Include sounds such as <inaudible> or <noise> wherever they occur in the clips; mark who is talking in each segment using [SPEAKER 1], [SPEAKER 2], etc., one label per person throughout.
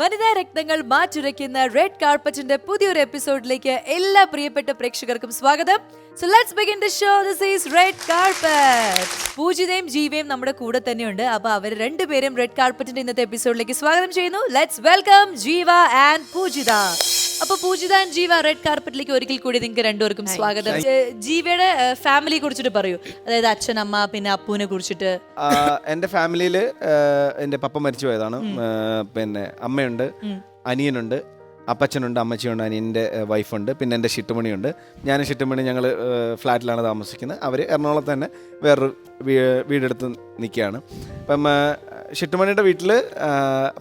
[SPEAKER 1] വനിതാ രക്തങ്ങൾ മാറ്റുരയ്ക്കുന്ന റെഡ് കാർപ്പറ്റിന്റെ പുതിയൊരു എപ്പിസോഡിലേക്ക് എല്ലാ പ്രിയപ്പെട്ട പ്രേക്ഷകർക്കും സ്വാഗതം. So let's begin the show this is red carpet പൂജിതയും ജീവയും നമ്മുടെ കൂടെ തന്നെയുണ്ട്. അപ്പോൾ അവർ രണ്ടുപേരും റെഡ് കാർപ്പറ്റിന്റെ ഇന്നത്തെ എപ്പിസോഡിലേക്ക് സ്വാഗതം ചെയ്യുന്നു. Let's welcome Jeeva and Poojitha. അപ്പൊ പൂജിത ആൻഡ് ജീവ റെഡ് കാർപ്പറ്റിലേക്ക് ഒരിക്കൽ കൂടി നിങ്ങൾക്ക് രണ്ടുപേർക്കും സ്വാഗതം. ജീവയുടെ ഫാമിലിയെ കുറിച്ചിട്ട് പറയൂ. അതായത് അച്ഛൻ അമ്മ പിന്നെ അപ്പുവിനെ കുറിച്ചിട്ട്.
[SPEAKER 2] ആ, എന്റെ ഫാമിലിയിൽ എന്റെ പപ്പ മരിച്ചു പോയതാണ് ആ, പിന്നെ അമ്മയുണ്ട് അനിയനുണ്ട് അപ്പച്ചനുണ്ട് അമ്മച്ചിയുണ്ട് അനിയന്റെ വൈഫുണ്ട് പിന്നെ എന്റെ ഷിട്ടുമണിയുണ്ട് ഞാനും ഷിട്ടുമണി ഞങ്ങൾ ഫ്ലാറ്റിലാണ് താമസിക്കുന്നത്. അവർ എറണാകുളത്ത് തന്നെ വേറൊരു വീ- വീടെടുത്ത് നിൽക്കുകയാണ് അപ്പം ആ, ഷിട്ടുമണിയുടെ വീട്ടിൽ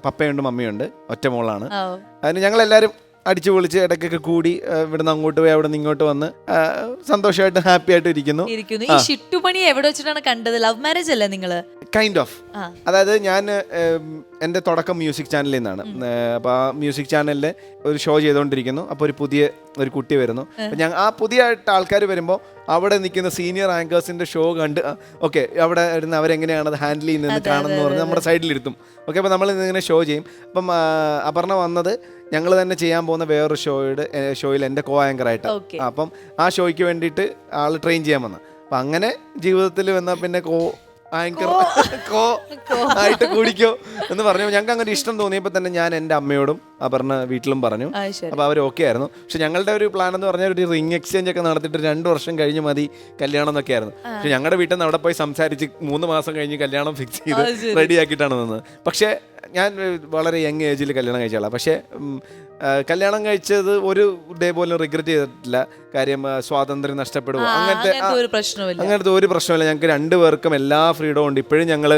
[SPEAKER 2] പപ്പയുണ്ട് മമ്മിയുണ്ട് ഒറ്റ മോളാണ്.
[SPEAKER 1] ഓ.
[SPEAKER 2] അതിന് ഞങ്ങളെല്ലാവരും അടിച്ചു പൊളിച്ച് ഇടയ്ക്കൊക്കെ കൂടി ഇവിടുന്ന് അങ്ങോട്ട് പോയി അവിടെ നിന്ന് ഇങ്ങോട്ട് വന്ന് സന്തോഷമായിട്ട് ഹാപ്പി ആയിട്ട് ഇരിക്കുന്നു.
[SPEAKER 1] ഇരിക്കുന്നു. ഈ ഷിട്ടുപണി എവിടെ വെച്ചിട്ടാണ് കണ്ടത്? ലവ് മാരേജ് അല്ലേ നിങ്ങൾ
[SPEAKER 2] കൈൻഡ് ഓഫ് അതായത് ഞാൻ എന്റെ എന്റെ തുടക്കം മ്യൂസിക് ചാനലിൽ നിന്നാണ്. അപ്പോൾ ആ മ്യൂസിക് ചാനലിൽ ഒരു ഷോ ചെയ്തുകൊണ്ടിരിക്കുന്നു. അപ്പോൾ ഒരു പുതിയ ഒരു കുട്ടി വരുന്നു. ഞാൻ ആ പുതിയ ആൾക്കാർ വരുമ്പോൾ അവിടെ നിൽക്കുന്ന സീനിയർ ആങ്കേഴ്സിന്റെ ഷോ കണ്ട് ഓക്കെ അവിടെ ഇരുന്ന് അവരെങ്ങനെയാണ് അത് ഹാൻഡിൽ ചെയ്യുന്നത് കാണുന്നു പറഞ്ഞ് നമ്മുടെ സൈഡിലിരുത്തും. ഓക്കെ അപ്പോൾ നമ്മൾ ഇങ്ങനെ ഷോ ചെയ്യും. അപ്പം അപർണ വന്നത് ഞങ്ങൾ തന്നെ ചെയ്യാൻ പോകുന്ന വേറൊരു ഷോയുടെ ഷോയിൽ എന്റെ കോ ആങ്കർ
[SPEAKER 1] ആയിട്ട്
[SPEAKER 2] അപ്പം ആ ഷോയ്ക്ക് വേണ്ടിയിട്ട് ആൾ ട്രെയിൻ ചെയ്യാൻ വന്നു. അപ്പം അങ്ങനെ ജീവിതത്തിൽ വന്നാൽ പിന്നെ കോ ആങ്കർ കോ. ആയിട്ട് കൂടിക്കോ എന്ന് പറഞ്ഞു ഞങ്ങൾക്ക് അങ്ങനെ ഇഷ്ടം തോന്നിയപ്പോൾ തന്നെ ഞാൻ എന്റെ അമ്മയോടും അപർണ വീട്ടിലും പറഞ്ഞു. അപ്പോൾ അവർ ഓക്കെ ആയിരുന്നു. പക്ഷെ ഞങ്ങളുടെ ഒരു പ്ലാൻ എന്ന് പറഞ്ഞാൽ ഒരു റിംഗ് എക്സ്ചേഞ്ച് ഒക്കെ നടത്തിയിട്ട് രണ്ട് വർഷം കഴിഞ്ഞ് മതി കല്യാണം എന്നൊക്കെ ആയിരുന്നു. പക്ഷെ ഞങ്ങളുടെ വീട്ടിൽ നിന്ന് അവിടെ പോയി സംസാരിച്ച് മൂന്ന് മാസം കഴിഞ്ഞ് കല്യാണം ഫിക്സ് ചെയ്ത്
[SPEAKER 1] റെഡിയാക്കിയിട്ടാണ് ശരി.
[SPEAKER 2] റെഡി ആക്കിയിട്ടാണ് നിന്നത്. പക്ഷേ ഞാൻ വളരെ യങ് ഏജിൽ കല്യാണം കഴിച്ചാളാണ് പക്ഷേ കല്യാണം കഴിച്ചത് ഒരു ഡേ പോലും റിഗ്രറ്റ് ചെയ്തിട്ടില്ല. കാര്യം സ്വാതന്ത്ര്യം നഷ്ടപ്പെടുമോ അങ്ങനത്തെ
[SPEAKER 1] അങ്ങനത്തെ ഒരു പ്രശ്നവുമില്ല.
[SPEAKER 2] അങ്ങനത്തെ ഒരു പ്രശ്നമില്ല ഞങ്ങൾക്ക് രണ്ടുപേർക്കും എല്ലാ ഫ്രീഡവും ഉണ്ട്. ഇപ്പോഴും ഞങ്ങൾ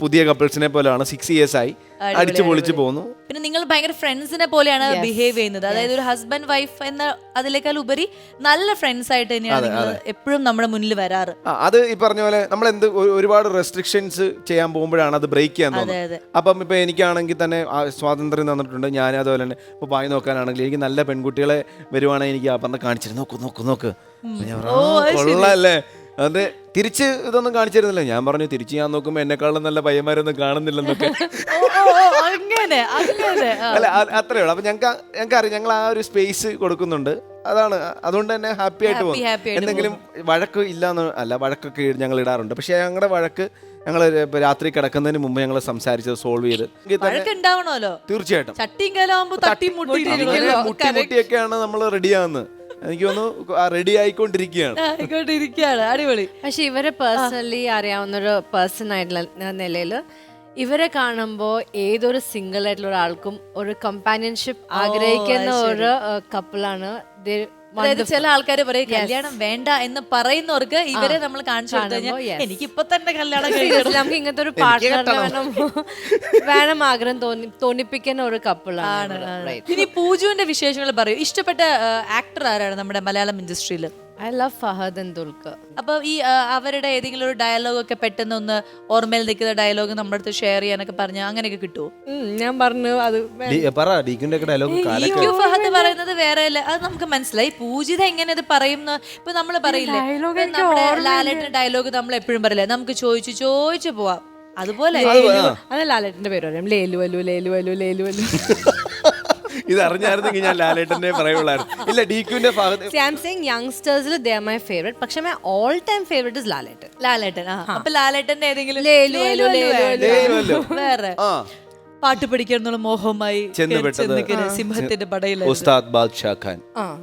[SPEAKER 2] പുതിയ കപ്പിൾസിനെ പോലെയാണ് സിക്സ് ഇയേഴ്സ് ആയി. അടിച്ചു പൊളിച്ചു പോകുന്നു.
[SPEAKER 1] പിന്നെ നിങ്ങൾ ഭയങ്കര ഫ്രണ്ട്സിനെ പോലെയാണ് ബിഹേവ് ചെയ്യുന്നത്. അതായത് ഒരു ഹസ്ബൻഡ് വൈഫ് എന്ന അതിലേക്കാൾ ഉപരി നല്ല ഫ്രണ്ട്സ് ആയിട്ട് തന്നെയാണ് നിങ്ങൾ എപ്പോഴും നമ്മുടെ മുന്നിൽ വരാറ്.
[SPEAKER 2] അത് ഈ പറഞ്ഞ പോലെ നമ്മൾ എന്ത് ഒരുപാട് റെസ്ട്രിക്ഷൻസ് ചെയ്യാൻ പോകുമ്പോഴാണ് അത് ബ്രേക്ക് ചെയ്യാൻ തോന്നുന്നത്. അപ്പം ഇപ്പൊ എനിക്കാണെങ്കിൽ തന്നെ സ്വാതന്ത്ര്യം തന്നിട്ടുണ്ട്. ഞാൻ അതുപോലെ തന്നെ ഇപ്പൊ പായി നോക്കാനാണെങ്കിൽ എനിക്ക് നല്ല പെൺകുട്ടികളെ വരുവാണെങ്കിൽ എനിക്ക് പറഞ്ഞ കാണിച്ചിരുന്നു. നോക്ക് നോക്ക് നോക്ക്. "ആ,
[SPEAKER 1] അത് ശരി."
[SPEAKER 2] കൊള്ളാല്ലേ അത് തിരിച്ച് ഇതൊന്നും കാണിച്ചിരുന്നില്ല. ഞാൻ പറഞ്ഞു തിരിച്ച് ഞാൻ നോക്കുമ്പോൾ എന്നെക്കാളും നല്ല പയ്യന്മാരൊന്നും കാണുന്നില്ലെന്നൊക്കെ. <laughs>
[SPEAKER 1] അങ്ങനെ അങ്ങനെ
[SPEAKER 2] അല്ല അത്രേ ഉള്ളൂ. അപ്പൊ ഞങ്ങൾക്ക് ഞങ്ങൾക്ക് അറിയാം ഞങ്ങൾ ആ ഒരു സ്പേസ് കൊടുക്കുന്നുണ്ട്. അതാണ് അതുകൊണ്ട് തന്നെ ഹാപ്പി ആയിട്ട് പോകും എന്തെങ്കിലും വഴക്ക് ഇല്ലാന്ന് അല്ല വഴക്കൊക്കെ ഞങ്ങൾ ഇടാറുണ്ട്. പക്ഷേ ഞങ്ങളുടെ വഴക്ക് ഞങ്ങൾ രാത്രി കിടക്കുന്നതിന് മുമ്പ് ഞങ്ങൾ സംസാരിച്ചത് സോൾവ് ചെയ്ത്. തീർച്ചയായിട്ടും. മുട്ടിയൊക്കെയാണ് നമ്മൾ റെഡിയാകുന്നത് എനിക്ക് തോന്നുന്നു റെഡി ആയിക്കൊണ്ടിരിക്കുകയാണ്.
[SPEAKER 1] ആയിക്കൊണ്ടിരിക്കുകയാണ്. അടിപൊളി.
[SPEAKER 3] പക്ഷെ ഇവരെ പേഴ്സണലി അറിയാവുന്ന ഒരു പേഴ്സൺ ആയിട്ടുള്ള നിലയിൽ ഇവരെ കാണുമ്പോൾ ഏതൊരു സിംഗിൾ ആയിട്ടുള്ള ഒരാൾക്കും ഒരു കമ്പാനിയൻഷിപ്പ് ആഗ്രഹിക്കുന്ന ഒരു കപ്പിളാണ്
[SPEAKER 1] അതായത് ചില ആൾക്കാര് പറയും കല്യാണം വേണ്ട എന്ന് പറയുന്നവർക്ക് ഇവരെ നമ്മൾ കാണിച്ചു കഴിഞ്ഞാൽ എനിക്ക് ഇപ്പൊ തന്നെ കല്യാണം കഴിക്കണം
[SPEAKER 3] നമുക്ക് ഇങ്ങനത്തെ ഒരു പാർട്ട്ണർ വേണം വേണം. ആഗ്രഹം തോന്നി തോന്നിപ്പിക്കുന്ന ഒരു കപ്പിളാണ്
[SPEAKER 1] ഇനി പൂജുവിന്റെ വിശേഷങ്ങൾ പറയൂ. ഇഷ്ടപ്പെട്ട ആക്ടർ ആരാണ് നമ്മുടെ മലയാളം ഇൻഡസ്ട്രിയിൽ
[SPEAKER 3] I love Fahadh and Dulquer
[SPEAKER 1] അപ്പൊ ഈ ആ, അവരുടെ ഏതെങ്കിലും ഒരു ഡയലോഗ് ഒക്കെ പെട്ടെന്ന് ഒന്ന് ഓർമ്മയിൽ നിൽക്കുന്ന ഡയലോഗ് നമ്മുടെ അടുത്ത് ഷെയർ ചെയ്യാനൊക്കെ പറഞ്ഞ അങ്ങനെയൊക്കെ കിട്ടുമോ
[SPEAKER 3] ഞാൻ പറഞ്ഞു അത് വേ-
[SPEAKER 2] പറ ഡീക്കിന്റെ ഒക്കെ ഡയലോഗ്
[SPEAKER 1] ഈ ക്യൂ ഫഹദ് പറയുന്നത് വേറെ അല്ല. അത് നമുക്ക് മനസ്സിലായി. പൂജിത എങ്ങനെ ഇത് പറയുന്ന ഇപ്പൊ നമ്മൾ പറയില്ലേ?
[SPEAKER 3] dialogue
[SPEAKER 1] ഇപ്പൊ
[SPEAKER 3] എനിക്ക്
[SPEAKER 1] നമ്മുടെ
[SPEAKER 3] ഓർമ്മയില്ല.
[SPEAKER 1] ലാലേട്ടൻ ഡയലോഗ് നമ്മൾ എപ്പോഴും പറയില്ലേ? നമുക്ക് ചോദിച്ചു ചോദിച്ചു പോവാം. അതുപോലെ.
[SPEAKER 3] ലേലു- അത് ലാലേട്ടന്റെ പേര് പറയാം. ലേലു വലു ലേലു വലു ലേലു വലു
[SPEAKER 2] ഇത് അറിഞ്ഞായിരുന്നെങ്കിൽ ഞാൻ ലാലേട്ടനെ പറയുള്ളായിരുന്നു. ഇല്ല ഡീക്യുവിന്റെ ഭാഗത്ത്
[SPEAKER 3] സാംസങ് യങ്സ്റ്റേഴ്സിൽ ദേ മൈ ഫേവറേറ്റ്. പക്ഷെ my all time favorite is Lalettan.
[SPEAKER 1] Lalettan ആ. അപ്പൊ ലാലേട്ടന്റെ ഏതെങ്കിലും
[SPEAKER 3] ലേലു,
[SPEAKER 1] ലേലു,
[SPEAKER 3] ലേലു.
[SPEAKER 1] വേറെ.
[SPEAKER 2] ആ.
[SPEAKER 1] പാട്ട് പഠിക്കാനുള്ള മോഹമായി
[SPEAKER 2] ചെന്ന് പെട്ടത്.
[SPEAKER 1] ചെന്നിക്കണ് സിംഹത്തിന്റെ പടയിൽ
[SPEAKER 2] ഉസ്താദ് ബാദ്ഷാ ഖാൻ.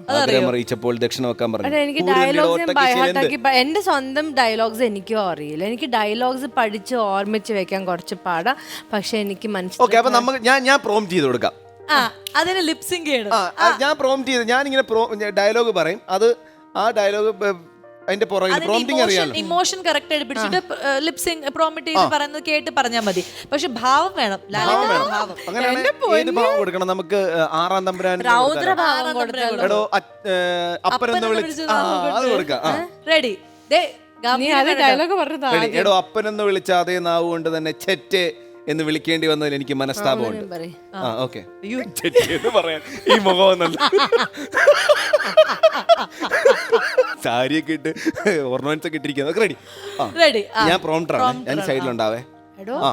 [SPEAKER 2] ആഗ്രഹം അറിയിച്ചപ്പോൾ ദക്ഷിണ വെക്കാൻ പറഞ്ഞു.
[SPEAKER 3] എനിക്ക് ഡയലോഗ്സ് എന്റെ സ്വന്തം ഡയലോഗ്സ് എനിക്കും അറിയില്ല. എനിക്ക് ഡയലോഗ്സ് പഠിച്ച് ഓർമ്മിച്ച് വെക്കാൻ കുറച്ച് പാടാ. പക്ഷെ എനിക്ക്
[SPEAKER 2] ഓക്കെ
[SPEAKER 3] മനസ്സിലായി
[SPEAKER 2] അപ്പൊ നമുക്ക് ഞാൻ ഞാൻ പ്രോംപ്റ്റ് ചെയ്ത് കൊടുക്കാം.
[SPEAKER 1] ആ അതിന് ലിപ്സിംഗ്
[SPEAKER 2] ആ, ഞാൻ പ്രോംപ്റ്റ് ചെയ്ത് ഞാൻ ഇങ്ങനെ ഡയലോഗ് പറയും. അത് ആ ഡയലോഗ് അതിന്റെ പുറകിൽ പ്രോംപ്റ്റിംഗ് അറിയാലോ.
[SPEAKER 1] ഇമോഷൻ കറക്റ്റ് ആയിട്ട് പിടിച്ചിട്ട് ലിപ്സിംഗ് പ്രോമിറ്റ് ചെയ്ത് പറയുന്നത് കേട്ട് പറഞ്ഞാൽ മതി. പക്ഷെ ഭാവം വേണം.
[SPEAKER 2] ഭാവം
[SPEAKER 1] ഭാവം.
[SPEAKER 2] അങ്ങനെയാണ് ഏത് ഭാവം കൊടുക്കണം? നമുക്ക് ആറാം തമ്പുരാൻ
[SPEAKER 3] രൗദ്രഭാവം
[SPEAKER 2] എടോ അപ്പനെന്ന് വിളിച്ച് ആ അത് കൊടുക്കാം.
[SPEAKER 1] റെഡി
[SPEAKER 3] ഡയലോഗ്
[SPEAKER 2] പറഞ്ഞു എടോ അപ്പനെന്ന് വിളിച്ച അതേ നാവ് കൊണ്ട് തന്നെ ചെറ്റ് എന്ന് വിളിക്കേണ്ടി വന്നതിൽ എനിക്ക് മനസ്താപമുണ്ട്. ആ ഓക്കെ. <laughs> എന്ന് പറയാൻ. ഈ മുഖം ഒന്നല്ല. <laughs> സാരിയൊക്കെ ഇട്ട് ഓർണമെന്റ്സ് ഒക്കെ ഇട്ടിരിക്കുന്നത് റെഡി
[SPEAKER 1] റെഡി
[SPEAKER 2] ഞാൻ പ്രോംപ്റ്റർ ആണ്. ഞാൻ സൈഡിലുണ്ടാവേ. ആ.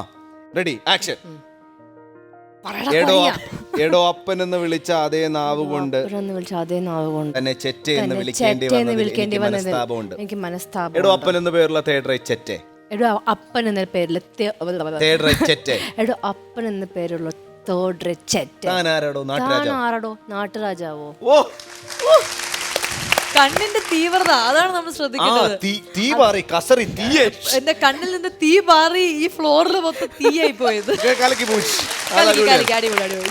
[SPEAKER 2] റെഡി ആക്ഷൻ എടോ എടോ അപ്പൻ എന്ന് വിളിച്ച അതേ നാവ് കൊണ്ട് തന്നെ ചെറ്റ എന്ന് വിളിക്കേണ്ടി വന്നതിൽ എനിക്ക് മനസ്താപമുണ്ട്. എടോ അപ്പൻ എന്ന് പേരുള്ള ചെറ്റേ ചെറ്റെ.
[SPEAKER 3] എടോ അപ്പൻ എന്ന പേരിൽ എടോ അപ്പൻ എന്ന പേരുള്ള
[SPEAKER 2] ആരാടോ? നാട്ടുരാജാവ്?
[SPEAKER 1] കണ്ണിന്റെ തീവ്രത അതാണ് നമ്മൾ ശ്രദ്ധിക്കുന്നത്
[SPEAKER 2] കസറി
[SPEAKER 1] എന്റെ കണ്ണിൽ നിന്ന് തീ പാറി ഈ ഫ്ലോറിൽ മൊത്തം തീയായി പോയത്.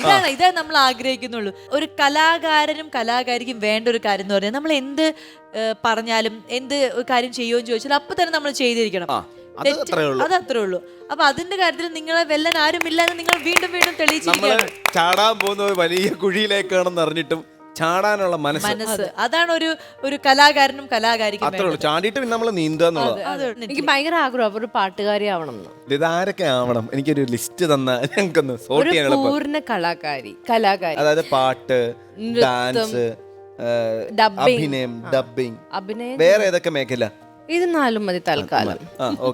[SPEAKER 1] ഇതാണ് ഇതാണ് നമ്മൾ ആഗ്രഹിക്കുന്നുള്ളൂ. ഒരു കലാകാരനും കലാകാരിക്കും വേണ്ട ഒരു കാര്യം എന്ന് പറഞ്ഞാൽ നമ്മൾ എന്ത് പറഞ്ഞാലും എന്ത് കാര്യം ചെയ്യുമെന്ന് ചോദിച്ചാൽ അപ്പൊ തന്നെ നമ്മൾ ചെയ്തിരിക്കണം.
[SPEAKER 2] അത് അത്രേ ഉള്ളൂ.
[SPEAKER 1] അപ്പൊ അതിന്റെ കാര്യത്തിൽ നിങ്ങളെ വെല്ലാൻ ആരുമില്ല എന്ന് നിങ്ങൾ വീണ്ടും വീണ്ടും
[SPEAKER 2] നമ്മൾ
[SPEAKER 1] തെളിയിച്ചിരിക്കുകയാണ്
[SPEAKER 2] ചാടാൻ പോകുന്ന ഒരു വലിയ കുഴിയിലേക്കാണെന്ന് അറിഞ്ഞിട്ടും ചാടാനുള്ള മനസ്സ്.
[SPEAKER 1] മനസ്സ്. അതാണ് ഒരു ഒരു കലാകാരനും കലാകാരിക്കും
[SPEAKER 2] അത്രേ ഉള്ളൂ. ചാടിയിട്ട് പിന്നെ നമ്മൾ നീന്തുക എന്നുള്ളത്.
[SPEAKER 3] എനിക്ക് ഭയങ്കര ആഗ്രഹം ഒരു പാട്ടുകാരി ആവണം എന്ന്.
[SPEAKER 2] ഇതാരൊക്കെ ആവണം? എനിക്കൊരു ലിസ്റ്റ് തന്ന ഞങ്ങൾക്കൊന്ന് സോർട്ട്
[SPEAKER 3] ഒരു
[SPEAKER 2] ചെയ്യാൻ എളുപ്പം
[SPEAKER 3] പൂർണ കലാകാരി കലാകാരി.
[SPEAKER 2] അതായത് പാട്ട് ഡാൻസ്
[SPEAKER 3] Dubbing.
[SPEAKER 2] അഭിനയം ഡബിങ്
[SPEAKER 3] അഭിനയം
[SPEAKER 2] വേറെ ഏതൊക്കെ മേഖല?
[SPEAKER 3] ഇത് നാലും മതി. തൽക്കാലം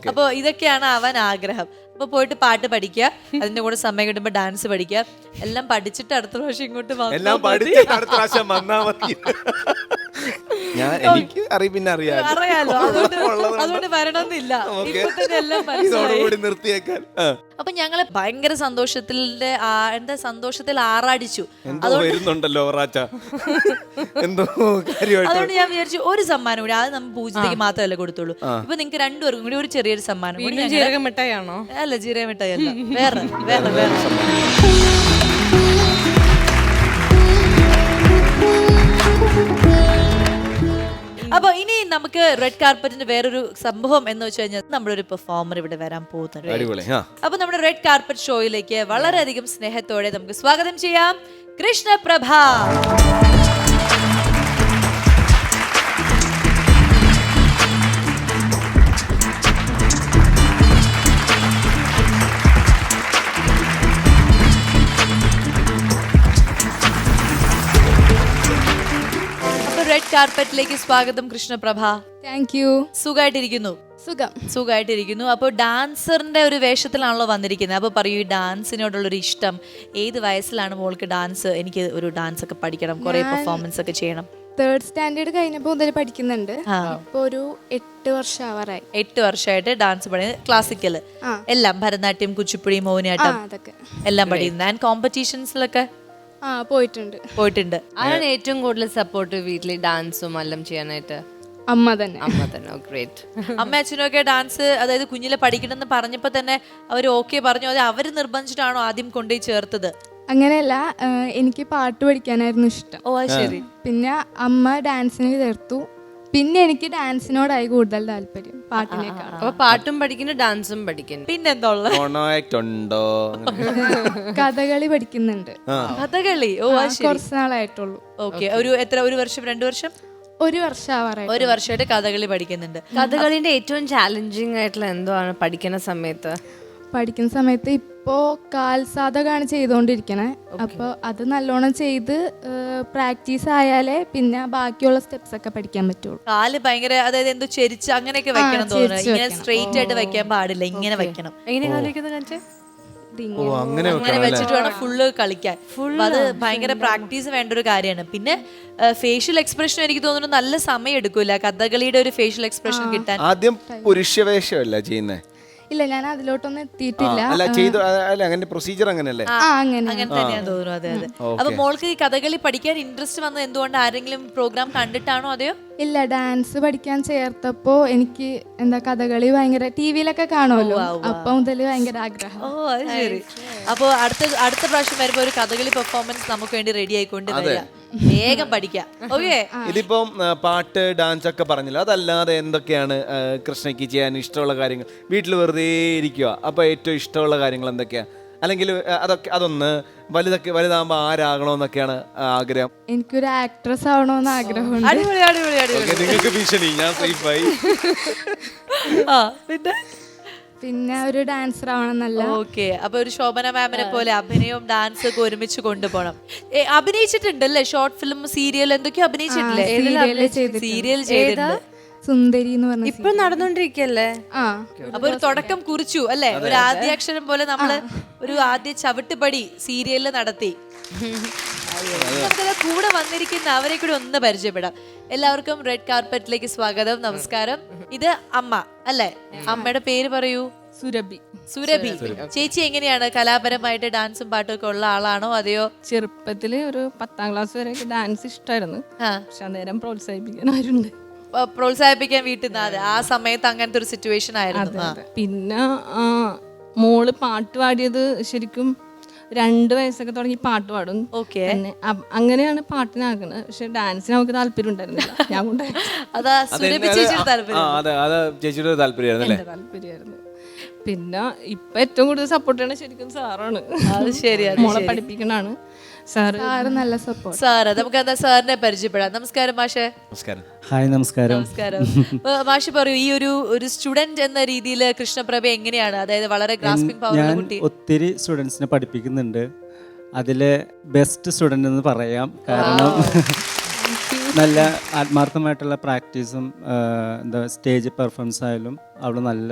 [SPEAKER 1] അപ്പൊ ഇതൊക്കെയാണ് അവൻ ആഗ്രഹം. അപ്പൊ പോയിട്ട് പാട്ട് പഠിക്കുക അതിന്റെ കൂടെ സമയം കിട്ടുമ്പോ ഡാൻസ് പഠിക്കുക. എല്ലാം പഠിച്ചിട്ട് അടുത്ത പ്രാവശ്യം ഇങ്ങോട്ട്
[SPEAKER 2] എല്ലാം. പഠിച്ചിട്ട് അടുത്ത പ്രാവശ്യം വന്നാ മതി. ഞാൻ എനിക്ക് അറിയ പിന്നെ അറിയാം
[SPEAKER 1] അറിയാലോ. <laughs> അതുകൊണ്ട് അതുകൊണ്ട് വരണമെന്നില്ല. ഇപ്പൊ തന്നെ എല്ലാം <laughs> മനസ്സിലായി.
[SPEAKER 2] ഇതോടുകൂടി നിർത്തിയേക്കാൻ. ആ.
[SPEAKER 1] അപ്പൊ ഞങ്ങൾ ഭയങ്കര സന്തോഷത്തിന്റെ ആ- എന്താ സന്തോഷത്തിൽ ആറാടിച്ചു.
[SPEAKER 2] എന്തോ വരുന്നുണ്ടല്ലോ റാച്ച <laughs> എന്തോ കാര്യമായിട്ട്.
[SPEAKER 1] അതുകൊണ്ട് ഞാൻ വിചാരിച്ചു ഒരു സമ്മാനം കൂടി അത് നമ്മൾ പൂജത്തേക്ക് മാത്രമല്ല കൊടുത്തുള്ളൂ. ഇപ്പൊ നിങ്ങൾക്ക് രണ്ടുപേർക്കും കൂടി ഒരു ചെറിയൊരു സമ്മാനം കൂടി ഞങ്ങള്-
[SPEAKER 3] ആണോ മിഠായിയാണോ?
[SPEAKER 1] അല്ല ജീരക മിഠായി അല്ല വേറെ വേറെ. വേറെ അപ്പൊ ഇനി നമുക്ക് റെഡ് കാർപ്പറ്റിന്റെ വേറൊരു സംഭവം എന്ന് വെച്ച് കഴിഞ്ഞാൽ നമ്മുടെ ഒരു പെർഫോമർ ഇവിടെ വരാൻ പോകുന്നുണ്ട്. അപ്പൊ നമ്മുടെ റെഡ് കാർപ്പറ്റ് ഷോയിലേക്ക് വളരെയധികം സ്നേഹത്തോടെ നമുക്ക് സ്വാഗതം ചെയ്യാം. കൃഷ്ണപ്രഭ. കാർപ്പറ്റിലേക്ക് സ്വാഗതം കൃഷ്ണപ്രഭ.
[SPEAKER 4] താങ്ക് യു
[SPEAKER 1] സുഖമായിട്ടിരിക്കുന്നു
[SPEAKER 4] സുഖം.
[SPEAKER 1] സുഖമായിട്ടിരിക്കുന്നു അപ്പോൾ ഡാൻസറിന്റെ ഒരു വേഷത്തിലാണല്ലോ വന്നിരിക്കുന്നത്. അപ്പോൾ പറയൂ ഈ ഡാൻസിനോടുള്ള ഒരു ഇഷ്ടം. ഏത് വയസ്സിലാണ് മോൾക്ക് ഡാൻസ്? എനിക്ക് ഒരു ഡാൻസ് ഒക്കെ പഠിക്കണം കുറെ പെർഫോമൻസ് ഒക്കെ ചെയ്യണം.
[SPEAKER 4] തേർഡ് സ്റ്റാൻഡേർഡ് കഴിഞ്ഞപ്പോൾ മുതൽ പഠിക്കുന്നുണ്ട്. അപ്പോൾ ഒരു എട്ട് വർഷം ആവാറായി
[SPEAKER 1] എട്ട് വർഷമായിട്ട് ഡാൻസ് പഠിക്കുന്നത് ക്ലാസിക്കൽ എല്ലാം ഭരതനാട്യം കുച്ചിപ്പുടി മോഹിനിയാട്ടം. എല്ലാം പഠിക്കുന്നത് ആൻഡ് കോമ്പറ്റീഷൻസിലൊക്കെ
[SPEAKER 4] ആ പോയിട്ടുണ്ട്.
[SPEAKER 1] പോയിട്ടുണ്ട്.
[SPEAKER 3] ആരാണ് ഏറ്റവും കൂടുതൽ സപ്പോർട്ട് വീട്ടിൽ ഡാൻസും എല്ലാം ചെയ്യാനായിട്ട്.
[SPEAKER 4] അമ്മ തന്നെ.
[SPEAKER 3] അമ്മ തന്നെ. ഗ്രേറ്റ് <laughs>
[SPEAKER 1] അമ്മ അച്ഛനൊക്കെ ഡാൻസ് അതായത് കുഞ്ഞിലെ പഠിക്കണമെന്ന് പറഞ്ഞപ്പോൾ തന്നെ അവർ ഓക്കെ പറഞ്ഞു. അത് അവർ നിർബന്ധിച്ചിട്ടാണോ ആദ്യം കൊണ്ടുപോയി ചേർത്തത്?
[SPEAKER 4] അങ്ങനെയല്ല എനിക്ക് പാട്ട് പഠിക്കാനായിരുന്നു ഇഷ്ടം.
[SPEAKER 1] ഓ ശരി.
[SPEAKER 4] പിന്നെ അമ്മ ഡാൻസിന് ചേർത്തു. പിന്നെ എനിക്ക് ഡാൻസിനോടായി കൂടുതൽ താല്പര്യം പാട്ടിനേക്കാൾ.
[SPEAKER 3] അപ്പൊ പാട്ടും പഠിക്കുന്നു ഡാൻസും പഠിക്കുന്നു.
[SPEAKER 1] പിന്നെന്താ ഉള്ളത്
[SPEAKER 2] കോണാക്ട് ഉണ്ടോ <laughs>
[SPEAKER 4] കഥകളി പഠിക്കുന്നുണ്ട്.
[SPEAKER 1] കഥകളി? ഓ
[SPEAKER 4] ആ,
[SPEAKER 1] അത് ശരി.
[SPEAKER 4] കുറച്ച് നാളായിട്ടുള്ളൂ.
[SPEAKER 1] ഓക്കെ ഒരു എത്ര ഒരു വർഷം രണ്ടു വർഷം?
[SPEAKER 4] ഒരു വർഷമാവാറായി
[SPEAKER 1] ഒരു വർഷമായിട്ട് കഥകളി പഠിക്കുന്നുണ്ട്.
[SPEAKER 3] കഥകളിന്റെ ഏറ്റവും ചാലഞ്ചിങ് ആയിട്ടുള്ള എന്തോ ആണ് പഠിക്കുന്ന സമയത്ത്?
[SPEAKER 4] പഠിക്കുന്ന സമയത്ത് ഇപ്പോൾ കാൽസാധകമാണ് ചെയ്തുകൊണ്ടിരിക്കണേ അപ്പോൾ അത് നല്ലോണം ചെയ്ത് പ്രാക്ടീസ് ആയാലേ പിന്നെ ബാക്കിയുള്ള സ്റ്റെപ്സ് ഒക്കെ പഠിക്കാൻ പറ്റുള്ളൂ.
[SPEAKER 1] കാൽ ഭയങ്കര അതായത് എന്തോ ചെരിച്ച് അങ്ങനെയൊക്കെ വെക്കണം തോന്നുന്നു. ഇങ്ങനെ സ്ട്രെയിറ്റ് ആയിട്ട് വെക്കാൻ പാടില്ല. ഇങ്ങനെ വെക്കണം.
[SPEAKER 3] എങ്ങനെ കാണിച്ചേ?
[SPEAKER 2] ഓ അങ്ങനെ
[SPEAKER 1] വെച്ചിട്ട് വേണം ഫുള്ള് കളിക്കാൻ. അത് ഭയങ്കര പ്രാക്ടീസ് വേണ്ട ഒരു കാര്യമാണ്. പിന്നെ ഫേഷ്യൽ എക്സ്പ്രഷൻ എനിക്ക് തോന്നുന്നു നല്ല സമയം എടുക്കൂല. കഥകളിയുടെ ഒരു ഫേഷ്യൽ എക്സ്പ്രഷൻ കിട്ടാൻ.
[SPEAKER 2] ആദ്യം പുരുഷവേഷമല്ല ചെയ്യുന്നേ?
[SPEAKER 4] ഇല്ല ഞാൻ അതിലോട്ടൊന്നും എത്തിയിട്ടില്ല.
[SPEAKER 2] അല്ല ചെയ്തു അല്ല അങ്ങനെ പ്രൊസീജിയർ അങ്ങനെയല്ലേ?
[SPEAKER 4] ആ അങ്ങനെ.
[SPEAKER 1] അങ്ങനെ തന്നെയാണ് തോന്നുന്നു അതെ അതെ. അപ്പൊ മോൾക്ക് ഈ കഥകളി പഠിക്കാൻ ഇൻട്രസ്റ്റ് വന്നത് എന്തുകൊണ്ട്? ആരെങ്കിലും പ്രോഗ്രാം കണ്ടിട്ടാണോ അതെയോ?
[SPEAKER 4] ഇല്ല ഡാൻസ് പഠിക്കാൻ ചേർത്തപ്പോ എനിക്ക് എന്താ കഥകളി ഭയങ്കര ടി വിയിലൊക്കെ കാണുമല്ലോ. അപ്പൊ മുതൽ ഭയങ്കര ആഗ്രഹം.
[SPEAKER 1] ഓ അത് ശരി. അപ്പൊ അടുത്ത അടുത്ത പ്രാവശ്യം വരുമ്പോ ഒരു കഥകളി പെർഫോമൻസ് നമുക്ക് വേണ്ടി റെഡി ആയിക്കൊണ്ട് വരിക. വേഗം പഠിക്കാം. ഓക്കെ
[SPEAKER 2] ഇതിപ്പം പാട്ട് ഡാൻസ് ഒക്കെ പറഞ്ഞല്ലോ? അതല്ലാതെ എന്തൊക്കെയാണ് കൃഷ്ണയ്ക്ക് ചെയ്യാൻ ഇഷ്ടമുള്ള കാര്യങ്ങൾ? വീട്ടിൽ വെറുതെ ഇരിക്കുക അപ്പൊ ഏറ്റവും ഇഷ്ടമുള്ള കാര്യങ്ങൾ എന്തൊക്കെയാ? അല്ലെങ്കിൽ അതൊക്കെ അതൊന്ന് വലുതൊക്കെ വലുതാകുമ്പോൾ ആരാകണമെന്നൊക്കെയാണ് ആഗ്രഹം?
[SPEAKER 4] എനിക്കൊരു ആക്ട്രസ് ആവണമെന്ന് ആഗ്രഹമുണ്ട്.
[SPEAKER 2] നിങ്ങൾക്ക് ഭീഷണി ഞാൻ സേഫായി
[SPEAKER 1] ആ പിന്നെ?
[SPEAKER 4] പിന്നെ ഒരു ഡാൻസർ ആവണമെന്നല്ല.
[SPEAKER 1] ഓക്കെ അപ്പൊ ഒരു ശോഭന മാമിനെ പോലെ അഭിനയവും ഡാൻസും ഒക്കെ ഒരുമിച്ച് കൊണ്ടുപോകണം. അഭിനയിച്ചിട്ടുണ്ട് അഭിനയിച്ചിട്ടുണ്ടല്ലേ? ഷോർട്ട് ഫിലിം സീരിയൽ എന്തൊക്കെയോ അഭിനയിച്ചിട്ടില്ലേ? സീരിയൽ ചെയ്തിട്ടുണ്ട്.
[SPEAKER 4] സുന്ദരി എന്ന് പറഞ്ഞു
[SPEAKER 3] ഇപ്പൊ നടന്നോണ്ടിരിക്കല്ലേ?
[SPEAKER 4] ആ.
[SPEAKER 1] അപ്പൊ ഒരു തുടക്കം കുറിച്ചു അല്ലെ? ഒരു ആദ്യാക്ഷരം പോലെ നമ്മൾ ഒരു ആദ്യ ചവിട്ടുപടി സീരിയലിൽ നടത്തി. <laughs> നമുക്കത് കൂടെ വന്നിരിക്കുന്ന അവരെ കൂടി ഒന്ന് പരിചയപ്പെടാം. എല്ലാവർക്കും റെഡ് കാർപ്പറ്റിലേക്ക് സ്വാഗതം നമസ്കാരം. ഇത് അമ്മ അല്ലേ? അമ്മയുടെ പേര് പറയൂ.
[SPEAKER 5] സുരഭി.
[SPEAKER 1] സുരഭി. ചേച്ചി എങ്ങനെയാണ്? കലാപരമായിട്ട് ഡാൻസും പാട്ടും ഒക്കെ ഉള്ള ആളാണോ? അതെയോ?
[SPEAKER 5] ചെറുപ്പത്തിൽ ഒരു പത്താം ക്ലാസ് വരെ ഡാൻസ് ഇഷ്ടമായിരുന്നു പക്ഷെ അന്നേരം പ്രോത്സാഹിപ്പിക്കാൻ ആരുണ്ട്
[SPEAKER 1] പ്രോത്സാഹിപ്പിക്കാൻ വീട്ടിൽ നിന്ന്. അതെ ആ സമയത്ത് അങ്ങനത്തെ ഒരു സിറ്റുവേഷൻ ആയിരുന്നു.
[SPEAKER 5] പിന്നെ ആ, മോൾ പാട്ട് പാടിയത് ശരിക്കും രണ്ട് വയസ്സൊക്കെ തുടങ്ങി പാട്ട് പാടും. ഓക്കെ. അങ്ങനെയാണ് പാട്ടിനാക്കുന്നത്. പക്ഷെ ഡാൻസിന് നമുക്ക് താല്പര്യം ഉണ്ടായിരുന്നില്ല. ഞാൻ കൊണ്ട്
[SPEAKER 1] ചേച്ചിയുടെ
[SPEAKER 2] താല്പര്യമായിരുന്നു
[SPEAKER 5] പിന്നെ ഇപ്പൊ ഏറ്റവും കൂടുതൽ സപ്പോർട്ട് ചെയ്യണത് ശരിക്കും സാറാണ്.
[SPEAKER 1] അത് ശരിയാണ്
[SPEAKER 5] മോളെ പഠിപ്പിക്കണാണ് സാറ്
[SPEAKER 4] നല്ല സപ്പോർട്ട്
[SPEAKER 1] സാറ് നമുക്ക് എന്താ സാറിനെ പരിചയപ്പെടാം. നമസ്കാരം മാഷെ.
[SPEAKER 2] നമസ്കാരം.
[SPEAKER 6] ഹായ് നമസ്കാരം.
[SPEAKER 1] നമസ്കാരം. ഏ, മാഷ് പറയൂ ഈ ഒരു ഒരു സ്റ്റുഡന്റ് എന്ന രീതിയിൽ കൃഷ്ണപ്രഭ എങ്ങനെയാണ്? അതായത് വളരെ ഗ്രാസ്പിംഗ് പവർ
[SPEAKER 6] ഞാൻ
[SPEAKER 1] കുട്ടി.
[SPEAKER 6] ഒത്തിരി സ്റ്റുഡൻസിനെ പഠിപ്പിക്കുന്നുണ്ട്. അതിലെ ബെസ്റ്റ് സ്റ്റുഡന്റ് എന്ന് പറയാം. കാരണം <laughs> നല്ല ആത്മാർത്ഥമായിട്ടുള്ള പ്രാക്ടീസും എന്താ സ്റ്റേജ് പെർഫോമൻസ് ആയാലും അവൾ നല്ല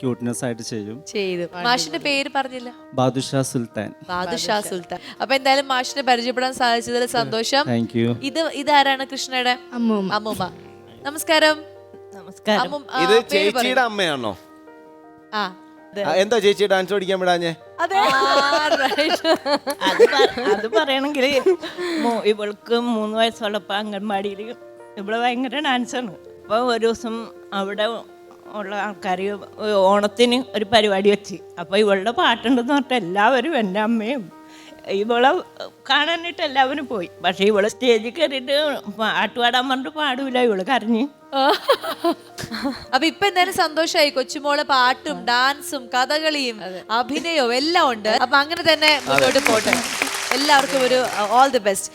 [SPEAKER 6] ക്യൂട്ട്നെസ് ആയിട്ട് ചെയ്യും.
[SPEAKER 1] ചെയ്തു. മാഷിന്റെ പേര് പറഞ്ഞില്ല.
[SPEAKER 6] ബാദുഷാ സുൽത്താൻ.
[SPEAKER 1] ബാദുഷാ സുൽത്താൻ. അപ്പൊ എന്തായാലും മാഷിനെ പരിചയപ്പെടാൻ സാധിച്ചതിൽ സന്തോഷം.
[SPEAKER 6] താങ്ക് യു
[SPEAKER 1] ഇത് ഇതാരാണ് കൃഷ്ണയുടെ?
[SPEAKER 4] അമ്മൂമ്മ.
[SPEAKER 1] അമ്മൂമ്മ. നമസ്കാരം.
[SPEAKER 7] നമസ്കാരം.
[SPEAKER 2] ഇത് ചേച്ചിയുടെ അമ്മയാണോ?
[SPEAKER 1] ആ
[SPEAKER 2] എന്താ ചേച്ചി ഡാൻസ് പഠിക്കാൻ വിടാഞ്ഞേ?
[SPEAKER 1] അതെ.
[SPEAKER 7] പറയണെങ്കിൽ ഇവൾക്ക് മൂന്ന് വയസ്സുള്ളപ്പോൾ അംഗൻവാടിയിൽ ഇവൾ ഭയങ്കര ഡാൻസാണ്. അപ്പോൾ ഒരു ദിവസം അവിടെ ഉള്ള ആൾക്കാർ ഓണത്തിന് ഒരു പരിപാടി വെച്ച്. അപ്പോൾ ഇവളുടെ പാട്ടുണ്ടെന്ന് പറഞ്ഞിട്ട് എല്ലാവരും എന്റെ അമ്മയും ഇവളെ കാണാനായിട്ട് എല്ലാവരും പോയി. പക്ഷേ ഇവളെ സ്റ്റേജിൽ കയറിയിട്ട് പാട്ട് പാടാൻ പറഞ്ഞിട്ട് പാടൂല ഇവൾ കരഞ്ഞ്.
[SPEAKER 1] അപ്പൊ ഇപ്പൊ എന്തായാലും സന്തോഷമായി കൊച്ചുമോളെ പാട്ടും ഡാൻസും കഥകളിയും അഭിനയവും എല്ലാം ഉണ്ട്. അപ്പൊ അങ്ങനെ തന്നെ മുന്നോട്ട് പോട്ടെ. എല്ലാവർക്കും ഒരു ഓൾ ദി ബെസ്റ്റ്